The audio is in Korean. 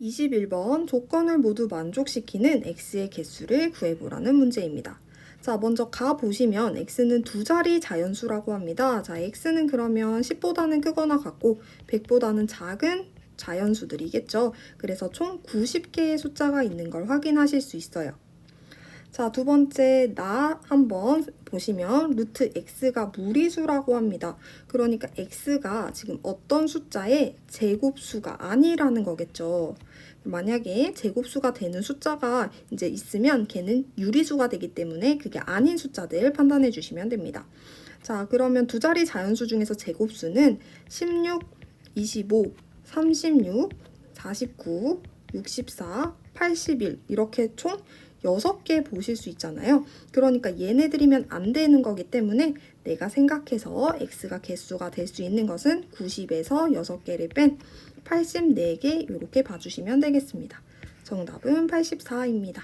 21번 조건을 모두 만족시키는 x의 개수를 구해보라는 문제입니다. 자, 먼저 가 보시면 x는 두 자리 자연수라고 합니다. 자, x는 그러면 10보다는 크거나 같고 100보다는 작은 자연수들이겠죠. 그래서 총 90개의 숫자가 있는 걸 확인하실 수 있어요. 자, 두 번째 나 한번 보시면 루트 x가 무리수라고 합니다. 그러니까 x가 지금 어떤 숫자의 제곱수가 아니라는 거겠죠. 만약에 제곱수가 되는 숫자가 이제 있으면 걔는 유리수가 되기 때문에 그게 아닌 숫자들 판단해 주시면 됩니다. 자, 그러면 두 자리 자연수 중에서 제곱수는 16, 25, 36, 49, 64, 81 이렇게 총 6개 보실 수 있잖아요. 그러니까 얘네들이면 안 되는 거기 때문에 내가 생각해서 x가 개수가 될 수 있는 것은 90에서 6개를 뺀 84개 이렇게 봐주시면 되겠습니다. 정답은 84입니다.